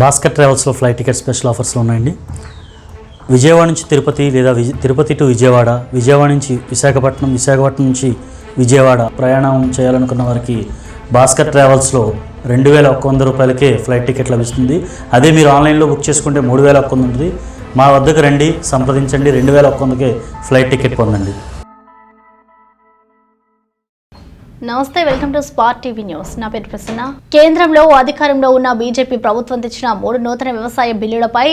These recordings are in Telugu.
భాస్కర్ ట్రావెల్స్లో ఫ్లైట్ టికెట్ స్పెషల్ ఆఫర్స్లో ఉన్నాయండి. విజయవాడ నుంచి తిరుపతి లేదా విజ తిరుపతి టు విజయవాడ విజయవాడ నుంచి విశాఖపట్నం విశాఖపట్నం నుంచి విజయవాడ ప్రయాణం చేయాలనుకున్న వారికి భాస్కర్ ట్రావెల్స్లో రెండు వేల ఒక్క వంద రూపాయలకే ఫ్లైట్ టికెట్ లభిస్తుంది. అదే మీరు ఆన్లైన్లో బుక్ చేసుకుంటే మూడు వేల ఒక్క వంద ఉంటుంది మా వద్దకు రండి సంప్రదించండి రెండు వేల ఒక్క వందకే ఫ్లైట్ టికెట్ పొందండి. నమస్తే welcome to Spot TV News. నా పేరు ప్రసన్న. కేంద్రంలో అధికారంలో ఉన్న బీజేపీ ప్రభుత్వం తెచ్చిన మూడు నూతన వ్యవసాయ బిల్లులపై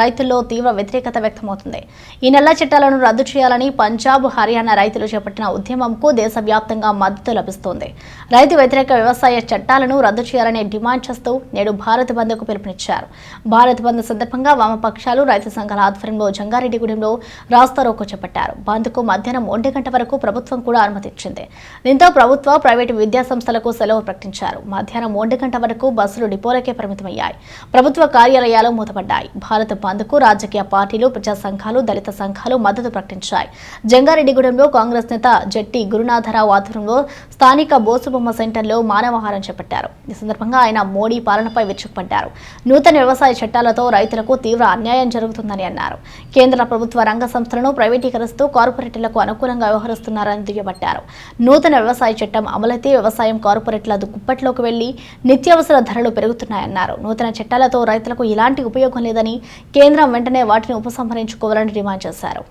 రైతుల్లో తీవ్ర వ్యతిరేకత వ్యక్తమవుతుంది. ఈ నెల చట్టాలను రద్దు చేయాలని పంజాబ్ హర్యానా రైతులు చేపట్టిన ఉద్యమంకు దేశవ్యాప్తంగా మద్దతు లభిస్తోంది. రైతు వ్యతిరేక వ్యవసాయ చట్టాలను రద్దు చేయాలని డిమాండ్ చేస్తూ నేడు భారత్ బంద్కు పిలుపునిచ్చారు. భారత్ బంద్ సందర్భంగా వామపక్షాలు రైతు సంఘాల ఆధ్వర్యంలో జంగారెడ్డిగూడెంలో రాస్తారోకో చేపట్టారు. బంద్కు మధ్యాహ్నం ఒంటి గంట వరకు ప్రభుత్వం కూడా అనుమతిచ్చింది. దీంతో ప్రభుత్వ ప్రైవేటు విద్యా సంస్థలకు సెలవు ప్రకటించారు. మధ్యాహ్నం ఒంటి గంట వరకు బస్సులు డిపోలకే పరిమితమయ్యాయి. ప్రభుత్వ కార్యాలయాలు మూతపడ్డాయి. భారత్ బంద్కు రాజకీయ పార్టీలు ప్రజా సంఘాలు దళిత సంఘాలు మద్దతు ప్రకటించాయి. జంగారెడ్డిగూడెంలో కాంగ్రెస్ నేత జట్టి గురునాథరావు ఆధ్వర్యంలో స్థానిక బోసుబొమ్మ సెంటర్లో మానవహారం చేపట్టారు. ఈ సందర్భంగా ఆయన మోడీ పాలనపై విరుచుకుపడ్డారు. నూతన వ్యవసాయ చట్టాలతో రైతులకు తీవ్ర అన్యాయం జరుగుతుందని అన్నారు. కేంద్ర ప్రభుత్వ రంగ సంస్థలను ప్రైవేటీకరిస్తూ కార్పొరేట్లకు అనుకూలంగా వ్యవహరిస్తున్నారని దుయ్యబట్టారు. నూతన వ్యవసాయ చట్టం అమలైతే వ్యవసాయం కార్పొరేట్ల గుప్పట్లోకి వెళ్ళి నిత్యావసర ధరలు పెరుగుతున్నాయన్నారు. నూతన చట్టాలతో రైతులకు ఎలాంటి ఉపయోగం లేదని కేంద్రం వెంటనే వాటిని ఉపసంహరించుకోవాలని డిమాండ్ చేశారు.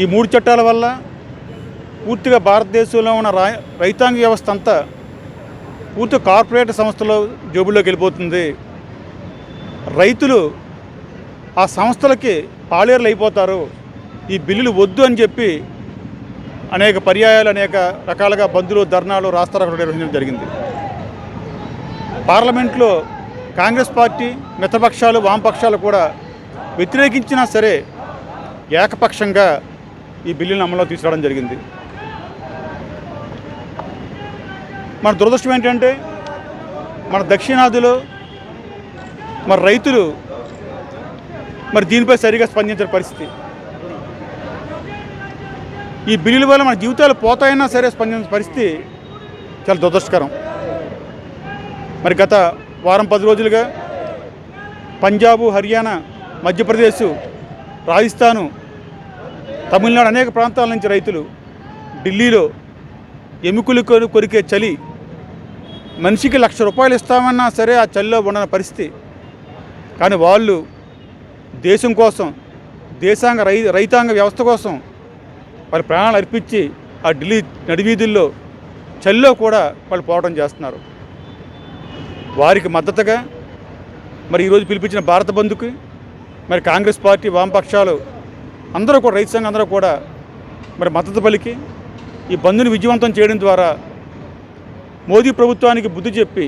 ఈ మూడు చట్టాల వల్ల పూర్తిగా భారతదేశంలో ఉన్న రైతాంగ వ్యవస్థ అంతా పూర్తి కార్పొరేట్ సంస్థలు జోబుల్లోకి వెళ్ళిపోతుంది. రైతులు ఆ సంస్థలకి పాలేరులు అయిపోతారు. ఈ బిల్లులు వద్దు అని చెప్పి అనేక పర్యాయాలు అనేక రకాలుగా బంధులు ధర్నాలు రాస్తారోకలు నిర్వహించడం జరిగింది. పార్లమెంట్లో కాంగ్రెస్ పార్టీ మిత్రపక్షాలు వామపక్షాలు కూడా వ్యతిరేకించినా సరే ఏకపక్షంగా ఈ బిల్లును అమల్లో తీసుకురావడం జరిగింది. మన దురదృష్టం ఏంటంటే మన దక్షిణాదిలో మరి రైతులు మరి దీనిపై సరిగా స్పందించిన పరిస్థితి. ఈ బిల్లుల వల్ల మన జీవితాలు పోతాయన్నా సరే స్పందించిన పరిస్థితి చాలా దురదృష్టకరం. మరి గత వారం పది రోజులుగా పంజాబు హర్యానా మధ్యప్రదేశ్ రాజస్థాను తమిళనాడు అనేక ప్రాంతాల నుంచి రైతులు ఢిల్లీలో ఎముకలు కొరికే చలి మనిషికి లక్ష రూపాయలు ఇస్తామన్నా సరే ఆ చలిలో ఉండని పరిస్థితి. కానీ వాళ్ళు దేశం కోసం దేశాంగ రై రైతాంగ వ్యవస్థ కోసం వాళ్ళ ప్రాణాలు అర్పించి ఆ ఢిల్లీ నడివీధుల్లో చలిలో కూడా వాళ్ళు పోవడం చేస్తున్నారు. వారికి మద్దతుగా మరి ఈరోజు పిలిపించిన భారత బంధుకి మరి కాంగ్రెస్ పార్టీ వామపక్షాలు అందరూ కూడా రైతు సంఘం అందరూ కూడా మరి మద్దతు పలికి ఈ బంధుని విజయవంతం చేయడం ద్వారా మోదీ ప్రభుత్వానికి బుద్ధి చెప్పి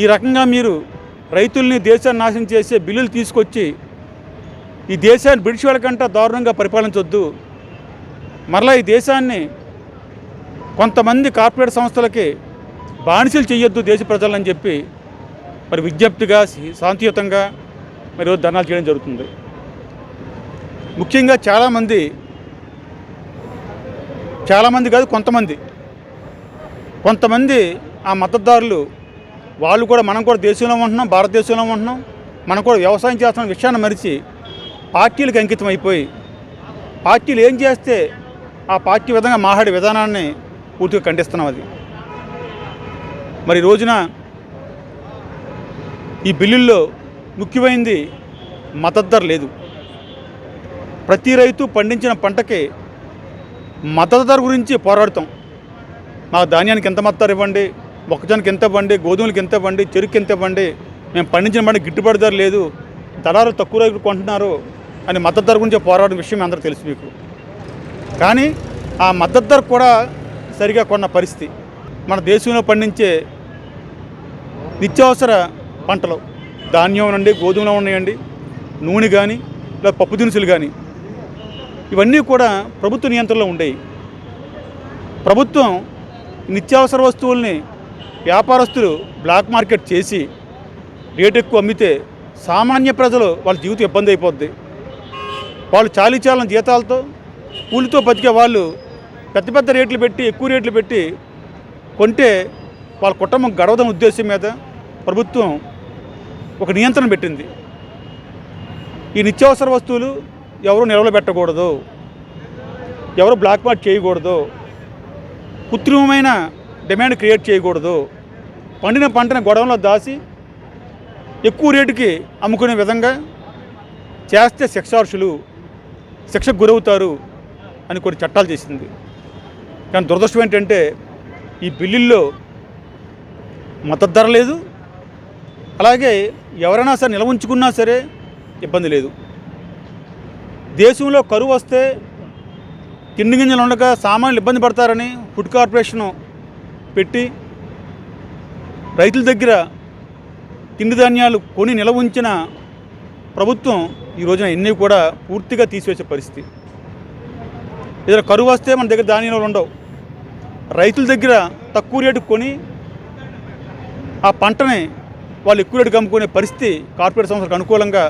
ఈ రకంగా మీరు రైతుల్ని దేశాన్ని నాశనం చేసే బిల్లులు తీసుకొచ్చి ఈ దేశాన్ని బ్రిటిష్ వాళ్ళకంటే దారుణంగా పరిపాలించొద్దు. మరలా ఈ దేశాన్ని కొంతమంది కార్పొరేట్ సంస్థలకి బానిసలు చేయొద్దు దేశ ప్రజలని చెప్పి మరి విజ్ఞప్తిగా శాంతియుతంగా మరి ఈరోజు ధర్నాలు చేయడం జరుగుతుంది. ముఖ్యంగా చాలామంది చాలామంది కాదు కొంతమంది కొంతమంది ఆ మద్దతుదారులు వాళ్ళు కూడా మనం కూడా దేశంలో ఉంటున్నాం భారతదేశంలో ఉంటున్నాం మనం కూడా వ్యవసాయం చేస్తున్న విషయాన్ని మరిచి పార్టీలకు అంకితం అయిపోయి పార్టీలు ఏం చేస్తే ఆ పార్టీ విధంగా మాట్లాడే విధానాన్ని పూర్తిగా ఖండిస్తున్నాం అది. మరి రోజున ఈ బిల్లుల్లో ముఖ్యమైనది మద్దతు లేదు. ప్రతి రైతు పండించిన పంటకి మద్దతు గురించి పోరాడతాం. మాకు ధాన్యానికి ఎంత మద్దతు ఇవ్వండి? మొక్కజొన్నకి ఎంత ఇవ్వండి? గోధుమలకి ఎంత ఇవ్వండి? చెరుకు ఎంత ఇవ్వండి? మేము పండించిన పంట గిట్టుబాటు ధర లేదు. దళారు తక్కువ రైతులు కొంటున్నారు అని మద్దతు ధర గురించి పోరాడిన విషయం అందరూ తెలుసు మీకు. కానీ ఆ మద్దతు ధర కూడా సరిగా కొన్న పరిస్థితి. మన దేశంలో పండించే నిత్యావసర పంటలు ధాన్యం నుండి గోధుమలు ఉన్నాయండి నూనె కానీ లేదా పప్పు దినుసులు కానీ ఇవన్నీ కూడా ప్రభుత్వ నియంత్రణలో ఉండేవి. ప్రభుత్వం నిత్యావసర వస్తువుల్ని వ్యాపారస్తులు బ్లాక్ మార్కెట్ చేసి రేటు ఎక్కువ అమ్మితే సామాన్య ప్రజలు వాళ్ళ జీవితం ఇబ్బంది అయిపోద్ది. వాళ్ళు చాలీచాలని జీతాలతో కూలితో బతికే వాళ్ళు పెద్ద పెద్ద రేట్లు పెట్టి ఎక్కువ రేట్లు పెట్టి కొంటే వాళ్ళ కుటుంబం గడవదన్న ఉద్దేశం మీద ప్రభుత్వం ఒక నియంత్రణ పెట్టింది. ఈ నిత్యావసర వస్తువులు ఎవరు నిల్వలో పెట్టకూడదు ఎవరు బ్లాక్ మార్క్ చేయకూడదు. కృత్రిమమైన డిమాండ్ క్రియేట్ చేయకూడదు. పండిన పంటను గొడవలో దాచి ఎక్కువ రేటుకి అమ్ముకునే విధంగా చేస్తే శిక్షార్షులు శిక్షకు గురవుతారు అని కొన్ని చట్టాలు చేసింది. కానీ దురదృష్టం ఏంటంటే ఈ బిల్లుల్లో మద్దతు ధర లేదు. అలాగే ఎవరైనా సరే నిల్వ ఉంచుకున్నా సరే ఇబ్బంది లేదు. దేశంలో కరువు వస్తే తిండి గింజలు ఉండక సామాన్యులు ఇబ్బంది పడతారని ఫుడ్ కార్పొరేషన్ పెట్టి రైతుల దగ్గర తిండి ధాన్యాలు కొని నిల్వ ఉంచిన ప్రభుత్వం ఈ రోజున ఎన్ని కూడా పూర్తిగా తీసివేసే పరిస్థితి. ఏదైనా కరువు వస్తే మన దగ్గర ధాన్యాలు ఉండవు. రైతుల దగ్గర తక్కువ రేటుకు కొని ఆ పంటని వాళ్ళు ఎక్కువ రేటుకు అమ్ముకునే పరిస్థితి కార్పొరేట్ సంస్థలకు అనుకూలంగా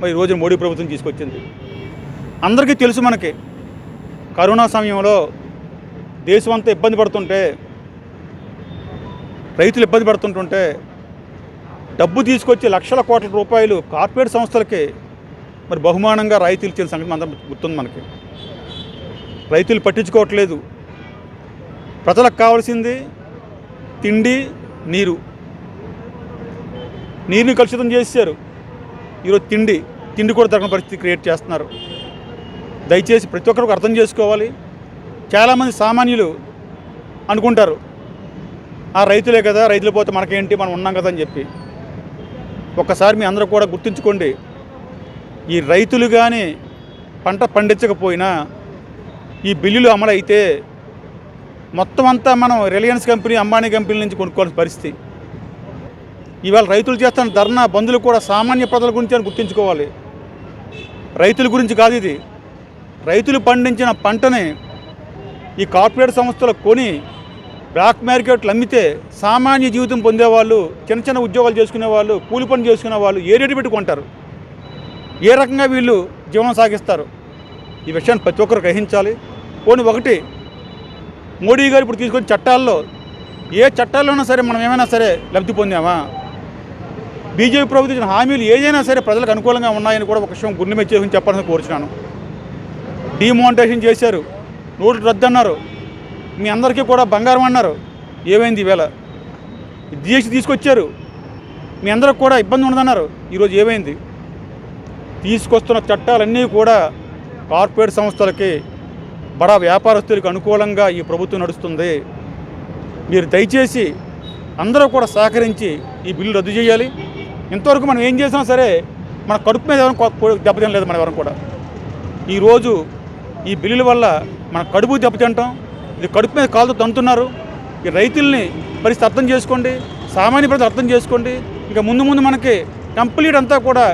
మరి ఈ రోజున మోడీ ప్రభుత్వం తీసుకొచ్చింది. అందరికీ తెలుసు మనకి కరోనా సమయంలో దేశం అంతా ఇబ్బంది పడుతుంటే రైతులు ఇబ్బంది పడుతుంటుంటే డబ్బు తీసుకొచ్చి లక్షల కోట్ల రూపాయలు కార్పొరేట్ సంస్థలకి మరి బహుమానంగా రాయితీలు ఇచ్చిన సంగతి మనం గుర్తుంది మనకి. రైతులు పట్టించుకోవట్లేదు. ప్రజలకు కావాల్సింది తిండి నీరు. నీరుని కలుషితం చేశారు. ఈరోజు తిండి తిండి కూడా తగిన పరిస్థితి క్రియేట్ చేస్తున్నారు. దయచేసి ప్రతి ఒక్కరికి అర్థం చేసుకోవాలి. చాలామంది సామాన్యులు అనుకుంటారు ఆ రైతులే కదా రైతులు పోతే మనకేంటి మనం ఉన్నాం కదా అని చెప్పి. ఒక్కసారి మీ అందరూ కూడా గుర్తుంచుకోండి ఈ రైతులు కానీ పంట పండించకపోయినా ఈ బిల్లులు అమలైతే మొత్తం అంతా మనం రిలయన్స్ కంపెనీ అంబానీ కంపెనీ నుంచి కొనుక్కోవాల్సిన పరిస్థితి. ఇవాళ రైతులు చేస్తున్న ధర్నా బంధులు కూడా సామాన్య ప్రజల గురించి అని గుర్తుంచుకోవాలి. రైతుల గురించి కాదు ఇది. రైతులు పండించిన పంటని ఈ కార్పొరేట్ సంస్థలు కొని బ్లాక్ మార్కెట్లు అమ్మితే సామాన్య జీవితం పొందేవాళ్ళు చిన్న చిన్న ఉద్యోగాలు చేసుకునే వాళ్ళు కూలి పని చేసుకునే వాళ్ళు ఏ రేటు పెట్టుకుంటారు ఏ రకంగా వీళ్ళు జీవనం సాగిస్తారు? ఈ విషయాన్ని ప్రతి ఒక్కరు గ్రహించాలి. పోనీ ఒకటి మోడీ గారు ఇప్పుడు తీసుకొని చట్టాల్లో ఏ చట్టాల్లోనైనా సరే మనం ఏమైనా సరే లబ్ధి పొందామా? బీజేపీ ప్రభుత్వం ఇచ్చిన హామీలు ఏదైనా సరే ప్రజలకు అనుకూలంగా ఉన్నాయని కూడా ఒక విషయం గుండె చేసుకుని చెప్పాలని కోరుచున్నాను. డిమోనిటైజేషన్ చేశారు. నోట్లు రద్దు అన్నారు. మీ అందరికీ కూడా బంగారం అన్నారు. ఏమైంది ఈవేళ? జిఎస్టీ తీసుకొచ్చారు. మీ అందరికి కూడా ఇబ్బంది ఉండదన్నారు. ఈరోజు ఏమైంది? తీసుకొస్తున్న చట్టాలన్నీ కూడా కార్పొరేట్ సంస్థలకి బడా వ్యాపారస్తులకు అనుకూలంగా ఈ ప్రభుత్వం నడుస్తుంది. మీరు దయచేసి అందరూ కూడా సహకరించి ఈ బిల్లు రద్దు చేయాలి. ఇంతవరకు మనం ఏం చేసినా సరే మన కడుపు మీద ఎవరు దెబ్బతినలేదు మన ఎవరం కూడా. ఈరోజు ఈ బిల్లుల వల్ల మన కడుపు దెబ్బతింటాం. ఇది కడుపు మీద కాలుతో తంతున్నారు. ఈ రైతుల్ని పరిస్థితి అర్థం చేసుకోండి. సామాన్య ప్రజలు అర్థం చేసుకోండి. ఇంకా ముందు ముందు మనకి కంప్లీట్ అంతా కూడా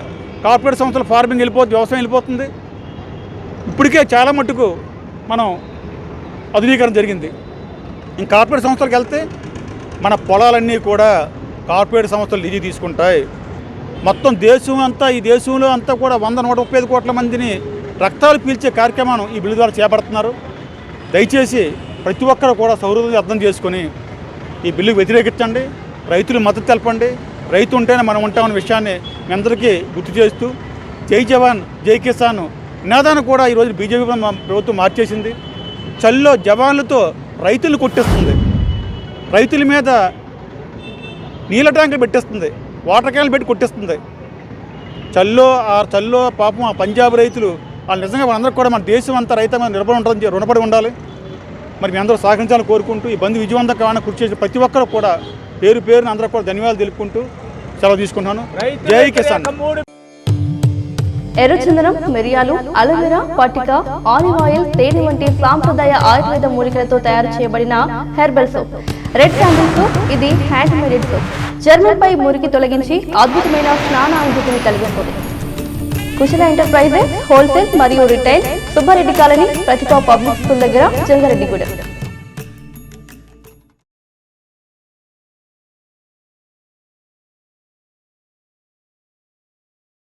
కార్పొరేట్ సంస్థల ఫార్మింగ్ వెళ్ళిపోతుంది వ్యవసాయం వెళ్ళిపోతుంది. ఇప్పటికే చాలా మట్టుకు మనం ఆధునీకరణ జరిగింది. ఇంక కార్పొరేట్ సంస్థలకు వెళ్తే మన పొలాలన్నీ కూడా కార్పొరేట్ సంస్థలు లీజు తీసుకుంటాయి. మొత్తం దేశం అంతా ఈ దేశంలో అంతా కూడా వంద నూట ముప్పై ఐదు కోట్ల మందిని రక్తాలు పీల్చే కార్యక్రమాన్ని ఈ బిల్లు ద్వారా చేపడుతున్నారు. దయచేసి ప్రతి ఒక్కరు కూడా సౌహృదయం అర్థం చేసుకొని ఈ బిల్లుకు వ్యతిరేకించండి. రైతులు మద్దతు తెలపండి. రైతు ఉంటేనే మనం ఉంటామన్న విషయాన్ని మీ అందరికీ గుర్తు చేస్తూ జై జవాన్ జై కిసాన్ నినాదాన్ని కూడా ఈరోజు బీజేపీ ప్రభుత్వం మార్చేసింది. చల్లో జవాన్లతో రైతులు కొట్టేస్తుంది. రైతుల మీద నీళ్ళ ట్యాంకులు పెట్టేస్తుంది. వాటర్ క్యాన్లు పెట్టి కొట్టేస్తుంది. చల్లో ఆ చల్లో పాపం ఆ పంజాబ్ రైతులు వాళ్ళు నిజంగా వాళ్ళందరికీ కూడా మన దేశం అంతా రైతాంగం నిలబడి ఉంటుంది రుణపడి ఉండాలి. మరి మీ అందరూ సహకరించాలని కోరుకుంటూ ఈ బంధు విజయవంతం కావాలని కృషి చేసిన ప్రతి ఒక్కరు కూడా పేరు పేరున అందరూ కూడా ధన్యవాదాలు తెలుపుకుంటూ సెలవు తీసుకుంటున్నాను. జై కిసాన్. ఎర్రచందనం మిరియాలు అలోవెరా పటిక ఆలివ్ ఆయిల్ తేనె వంటి సాంప్రదాయ ఆయుర్వేద మూలికలతో తయారు చేయబడిన herbal soap. Red candle soap ఇది హ్యాండ్ మేడెడ్ సోప్ చర్మంపై మురికి తొలగించి అద్భుతమైన స్నాన అనుభూతిని కలిగిస్తుంది కుశల ఎంటర్ప్రైజెస్ హోల్సేల్ మరియు retail. Subbareddy colony Pratibha public school దగ్గర జంగారెడ్డిగూడెం